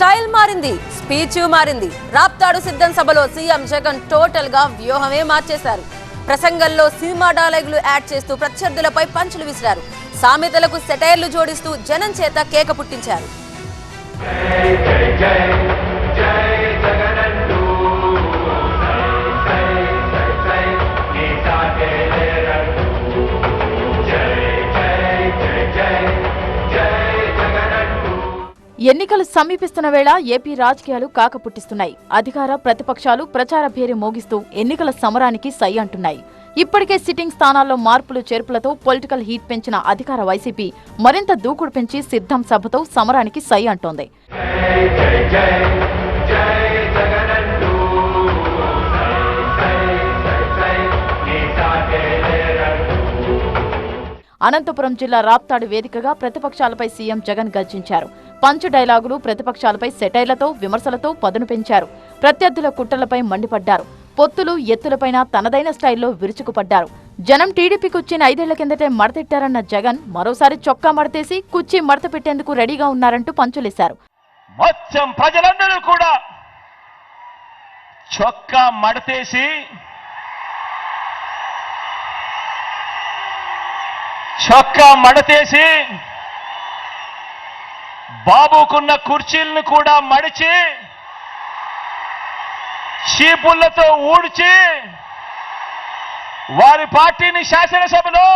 Style మారింది speech మారింది. రాప్తాడు సిద్ధం సభలో సీఎం జగన్ టోటల్గా వ్యూహమే మార్చేశారు. ప్రసంగంలో సినిమా డైలాగులు యాడ్ చేస్తూ ప్రత్యర్థులపై పంచులు విసిరారు. సామెతలకు సెటైర్లు జోడిస్తూ జనం చేత కేక పుట్టించారు. ఎన్నికలు సమీపిస్తున్న వేళ ఏపీ రాజకీయాలు కాకపుట్టిస్తున్నాయి. అధికార ప్రతిపక్షాలు ప్రచార భేరి మోగిస్తూ ఎన్నికల సమరానికి సై అంటున్నాయి. ఇప్పటికే సిట్టింగ్ స్థానాల్లో మార్పులు చేర్పులతో పొలిటికల్ హీట్ పెంచిన అధికార వైసీపీ మరింత దూకుడు పెంచి సిద్ధం సభతో సమరానికి సై అంటోంది. అనంతపురం జిల్లా రాప్తాడు వేదికగా ప్రతిపక్షాలపై సీఎం జగన్ గర్జించారు. పంచ్ డైలాగులు ప్రతిపక్షాలపై సెటైర్లతో విమర్శలతో పదును పెంచారు. ప్రత్యర్థుల కుట్రలపై మండిపడ్డారు. పొత్తులు ఎత్తులపైన తనదైన స్టైల్లో విరుచుకుపడ్డారు. జనం టీడీపీకి వచ్చిన ఐదేళ్ళ కిందటే మడతెట్టారన్న జగన్ మరోసారి చొక్కా మడతేసి కుర్చీ మడత పెట్టేందుకు రెడీగా ఉన్నారంటూ పంచులేశారు. మొత్తం ప్రజలందరూ కూడా చొక్కా మడతేసి చొక్కా మడతేసి బాబుకున్న కుర్చీలను కూడా మడిచి చీపుళ్ళతో ఊడ్చి వారి పార్టీని శాసనసభలో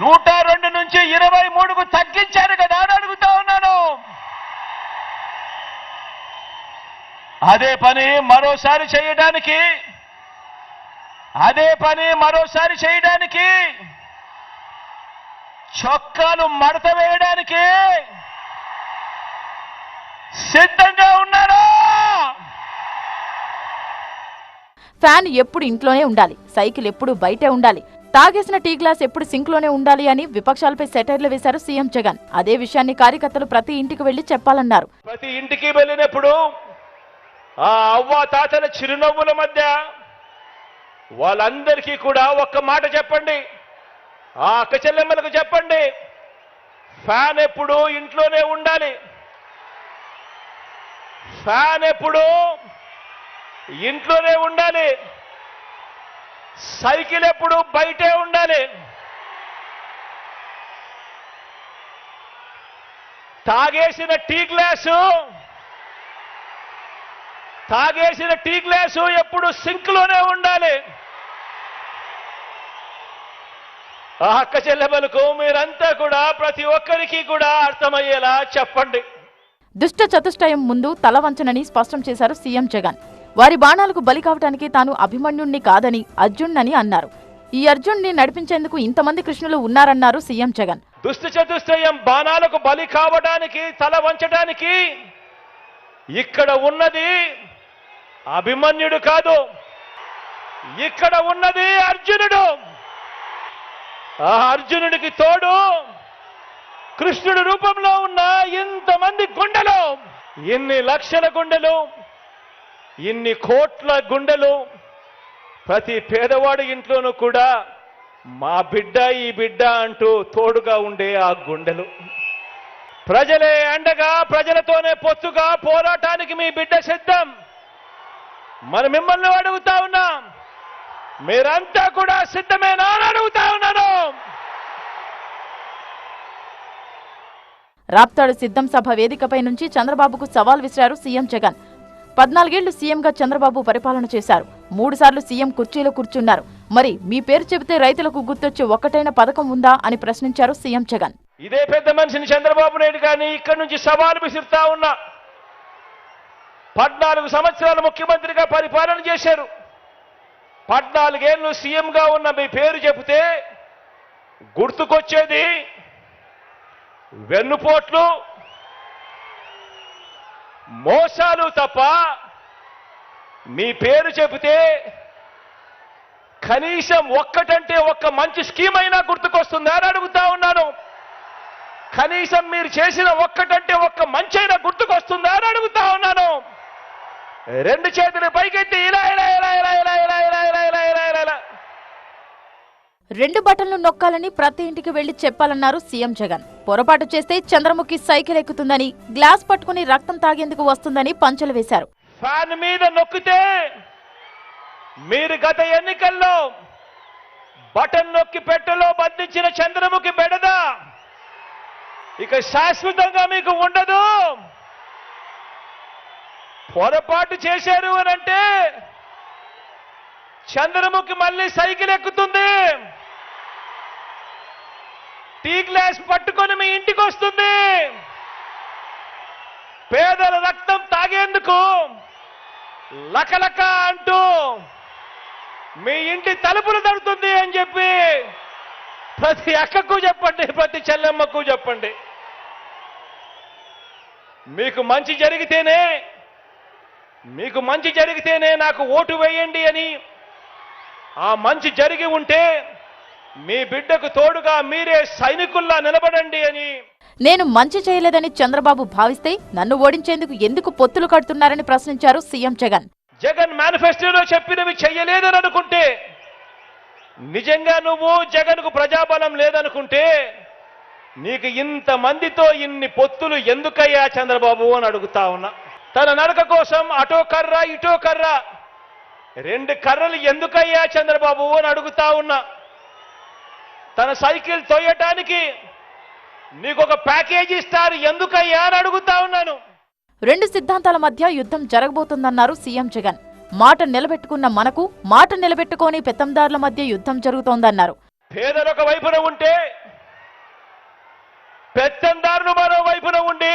నూట రెండు నుంచి ఇరవై మూడుకు తగ్గించారు కదా అని అడుగుతా ఉన్నాను. అదే పని మరోసారి చేయడానికి అదే పని మరోసారి చేయడానికి చొక్కాలు మడత వేయడానికి సిద్ధంగా ఉన్నారా? ఫ్యాన్ ఎప్పుడు ఇంట్లోనే ఉండాలి సైకిల్ ఎప్పుడు బయటే ఉండాలి తాగేసిన టీ గ్లాస్ ఎప్పుడు సింక్లోనే ఉండాలి అని విపక్షాలపై సెటైర్లు వేశారు సీఎం జగన్. అదే విషయాన్ని కార్యకర్తలు ప్రతి ఇంటికి వెళ్ళి చెప్పాలన్నారు. ప్రతి ఇంటికి వెళ్ళినప్పుడు ఆ అవ్వ తాతల చిరునవ్వుల మధ్య వాళ్ళందరికీ కూడా ఒక్క మాట చెప్పండి. ఆ అక్క చెల్లెమ్మలకు చెప్పండి. ఫ్యాన్ ఎప్పుడు ఇంట్లోనే ఉండాలి. ఫ్యాన్ ఎప్పుడు ఇంట్లోనే ఉండాలి. సైకిల్ ఎప్పుడు బయటే ఉండాలి. తాగేసిన టీ గ్లాసు తాగేసిన టీ గ్లాసు ఎప్పుడు సింక్లోనే ఉండాలి. ఆ అక్క చెల్లెమ్మలకు మీరంతా కూడా ప్రతి ఒక్కరికి కూడా అర్థమయ్యేలా చెప్పండి. దుష్ట చతుష్టయం ముందు తల వంచనని స్పష్టం చేశారు సీఎం జగన్. వారి బాణాలకు బలి కావటానికి తాను అభిమన్యుణ్ణి కాదని అర్జున్నని అన్నారు. ఈ అర్జున్ని నడిపించేందుకు ఇంతమంది కృష్ణులు ఉన్నారన్నారు సీఎం జగన్. దుష్ట చతుష్టయం బాణాలకు బలి కావడానికి తల వంచడానికి ఇక్కడ ఉన్నది అభిమన్యుడు కాదు. ఇక్కడ ఉన్నది అర్జునుడు. ఆ అర్జునుడికి తోడు కృష్ణుడి రూపంలో ఉన్న ఇంతమంది గుండెలు ఇన్ని లక్షల గుండెలు ఇన్ని కోట్ల గుండెలు ప్రతి పేదవాడి ఇంట్లోనూ కూడా మా బిడ్డ ఈ బిడ్డ అంటూ తోడుగా ఉండే ఆ గుండెలు. ప్రజలే అండగా ప్రజలతోనే పొత్తుగా పోరాటానికి మీ బిడ్డ సిద్ధం. మన మిమ్మల్ని అడుగుతా ఉన్నాం మీరంతా కూడా సిద్ధమేనా అని అడుగుతా ఉన్నాను. రాప్తాడు సిద్ధం సభ వేదికపై నుంచి చంద్రబాబుకు సవాల్ విసిరారు సీఎం జగన్. పద్నాలుగేళ్ళు సీఎంగా చంద్రబాబు పరిపాలన చేశారు. మూడుసార్లు సీఎం కుర్చీలో కూర్చున్నారు. మరి మీ పేరు చెబితే రైతులకు గుర్తొచ్చే ఒక్కటైన పథకం ఉందా అని ప్రశ్నించారు సీఎం జగన్. ఇదే పెద్ద మనిషిని చంద్రబాబు నాయుడు గారిని ఇక్కడి నుంచి సవాలు విసురుతా ఉన్నా. పద్నాలుగు సంవత్సరాలు ముఖ్యమంత్రిగా పరిపాలన చేశారు. పద్నాలుగేళ్ళు సీఎంగా ఉన్న మీ పేరు చెబితే గుర్తుకొచ్చేది వెన్నుపోట్లు మోసాలు తప్ప మీ పేరు చెబితే కనీసం ఒక్కటంటే ఒక్క మంచి స్కీమ్ అయినా గుర్తుకొస్తుందా అని అడుగుతా ఉన్నాను. కనీసం మీరు చేసిన ఒక్కటంటే ఒక్క మంచి అయినా గుర్తుకొస్తుందా అని అడుగుతా ఉన్నాను. రెండు చేతులు పైకెత్తి ఇలా ఇలా ఇలా ఇలా ఇలా ఇలా ఇలా ఇలా ఇలా ఇలా ఇలా ఇలా రెండు బటన్లు నొక్కాలని ప్రతి ఇంటికి వెళ్ళి చెప్పాలన్నారు సీఎం జగన్ పొరపాటు చేస్తే చంద్రముఖి సైకిల్ ఎక్కుతుందని గ్లాస్ పట్టుకుని రక్తం తాగేందుకు వస్తుందని పంచలు వేశారు ఫ్యాన్ మీద నొక్కితే మీరు గత ఎన్నికల్లో బటన్ నొక్కి పెట్టెలో బంధించిన చంద్రముఖి బెడద ఇక శాశ్వతంగా మీకు ఉండదు పొరపాటు చేశారు అని అంటే చంద్రముఖి మళ్ళీ సైకిల్ ఎక్కుతుంది. టీ గ్లాస్ పట్టుకొని మీ ఇంటికి వస్తుంది. పేదల రక్తం తాగేందుకు లకలక అంటూ మీ ఇంటి తలుపులు తడుతుంది అని చెప్పి ప్రతి అక్కకు చెప్పండి ప్రతి చెల్లెమ్మకు చెప్పండి. మీకు మంచి జరిగితేనే మీకు మంచి జరిగితేనే నాకు ఓటు వేయండి అని ఆ మంచి జరిగి ఉంటే మీ బిడ్డకు తోడుగా మీరే సైనికుల్లా నిలబడండి అని. నేను మంచి చేయలేదని చంద్రబాబు భావిస్తే నన్ను ఓడించేందుకు ఎందుకు పొత్తులు కడుతున్నారని ప్రశ్నించారు సీఎం జగన్. జగన్ మేనిఫెస్టోలో చెప్పినవి చెయ్యలేదని అనుకుంటే నిజంగా నువ్వు జగన్కు ప్రజాబలం లేదనుకుంటే నీకు ఇంత మందితో ఇన్ని పొత్తులు ఎందుకయ్యా చంద్రబాబు అని అడుగుతా ఉన్నా. తన నడక కోసం అటో కర్ర ఇటో కర్ర. రెండు కర్రలు ఎందుకయ్యా చంద్రబాబు అని అడుగుతా ఉన్నా. తన సైకిల్ తోయటానికి నీకు ఒక ప్యాకేజీ ఇస్తారు ఎందుకయ్యా అని అడుగుతా ఉన్నాను. రెండు సిద్ధాంతాల మధ్య యుద్ధం జరగబోతుందన్నారు సీఎం జగన్. మాట నిలబెట్టుకున్న మనకు మాట నిలబెట్టుకోని పెత్తందారుల మధ్య యుద్ధం జరుగుతోందన్నారు. పేదలు ఒక వైపున ఉంటే పెత్తందారులు మరో వైపున ఉండి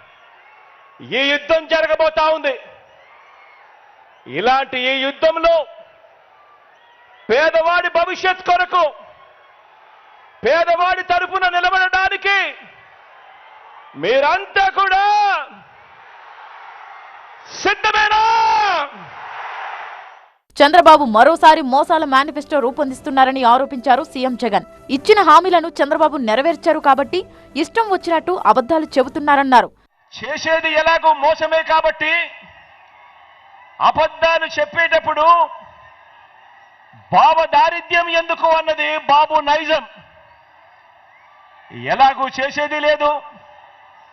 ఈ యుద్ధం జరగబోతా ఉంది. ఇలాంటి ఈ యుద్ధంలో పేదవాడి భవిష్యత్ కొరకు పేదవాడి తరపున నిలబడడానికి మీరంతా కూడా సిద్ధమేనా? చంద్రబాబు మరోసారి మోసాల మేనిఫెస్టో రూపొందిస్తున్నారని ఆరోపించారు సీఎం జగన్. ఇచ్చిన హామీలను చంద్రబాబు నెరవేర్చారు కాబట్టి ఇష్టం వచ్చినట్టు అబద్ధాలు చెబుతున్నారన్నారు. చేసేది ఎలాగో మోసమే కాబట్టి అబద్ధాలు చెప్పేటప్పుడు బాబు దారిద్ర్యం ఎందుకు అన్నది బాబు నైజం. ఎలాగూ చేసేది లేదు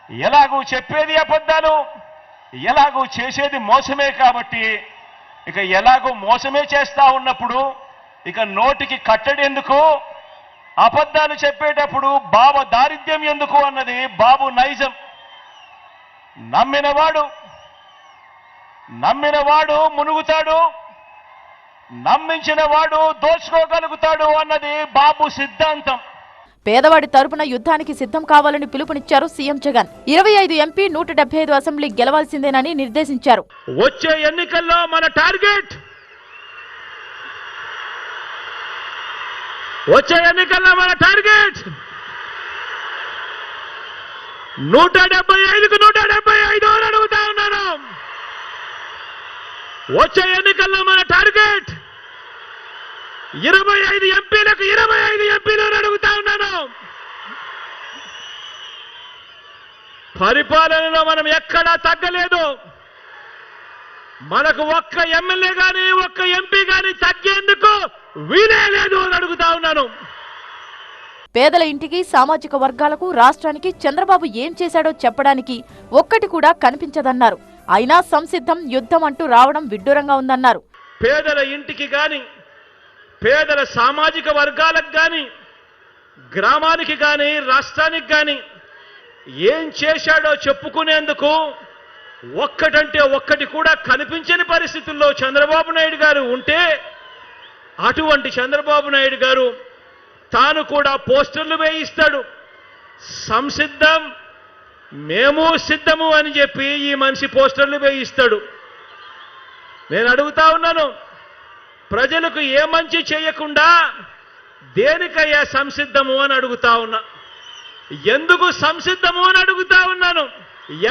ఎలాగూ చెప్పేది అబద్ధాలు ఎలాగూ చేసేది మోసమే కాబట్టి ఇక ఎలాగో మోసమే చేస్తా ఉన్నప్పుడు ఇక నోటికి కట్టడి ఎందుకు అబద్ధాలు చెప్పేటప్పుడు బావ దారిద్ర్యం ఎందుకు అన్నది బాబు నైజం. నమ్మినవాడు నమ్మినవాడు మునుగుతాడు నమ్మించిన వాడు దోచుకోగలుగుతాడు అన్నది బాబు సిద్ధాంతం. పేదవాడి తరపున యుద్ధానికి సిద్ధం కావాలని పిలుపునిచ్చారు సీఎం జగన్. ఇరవై ఐదు ఎంపీ నూట డెబ్బై ఐదు అసెంబ్లీ గెలవాల్సిందేనని నిర్దేశించారు. వచ్చే ఎన్నికల్లో మన టార్గెట్ వచ్చే ఎన్నికల్లో మన టార్గెట్ నూట డెబ్బై ఐదుకు నూట డెబ్బై ఐదు అని అడుగుతా ఉన్నాను. వచ్చే ఎన్నికల్లో మన టార్గెట్ ఇరవై ఐదు ఎంపీలకు ఇరవై ఐదు ఎంపీలు అడుగుతా ఉన్నాను. పరిపాలనలో మనం ఎక్కడా తగ్గలేదు. మనకు ఒక్క ఎమ్మెల్యే కానీ ఒక్క ఎంపీ కానీ తగ్గేందుకు వీలే లేదు అని అడుగుతా ఉన్నాను. పేదల ఇంటికి సామాజిక వర్గాలకు రాష్ట్రానికి చంద్రబాబు ఏం చేశాడో చెప్పడానికి ఒక్కటి కూడా కనిపించదన్నారు. అయినా సంసిద్ధం యుద్ధం అంటూ రావడం విడ్డూరంగా ఉందన్నారు. పేదల ఇంటికి గాని పేదల సామాజిక వర్గాలకు గాని గ్రామానికి గాని రాష్ట్రానికి గాని ఏం చేశాడో చెప్పుకునేందుకు ఒక్కటంటే ఒక్కటి కూడా కనిపించని పరిస్థితుల్లో చంద్రబాబు నాయుడు గారు ఉంటే అటువంటి చంద్రబాబు నాయుడు గారు తాను కూడా పోస్టర్లు వేయిస్తాడు. సంసిద్ధం మేము సిద్ధము అని చెప్పి ఈ మనిషి పోస్టర్లు వేయిస్తాడు. నేను అడుగుతా ఉన్నాను ప్రజలకు ఏ మంచి చేయకుండా దేనికయ్యా సంసిద్ధము అని అడుగుతా ఉన్నా. ఎందుకు సంసిద్ధము అని అడుగుతా ఉన్నాను?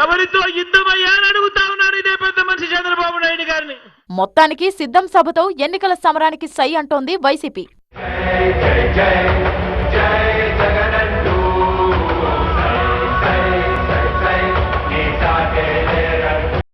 ఎవరితో యుద్ధమయ్యా అని అడుగుతా ఉన్నాను ఇదే పెద్ద మనిషి చంద్రబాబు నాయుడు గారిని. మొత్తానికి సిద్ధం సభతో ఎన్నికల సమరానికి సై అంటోంది వైసీపీ. Jay, Jay, Jay.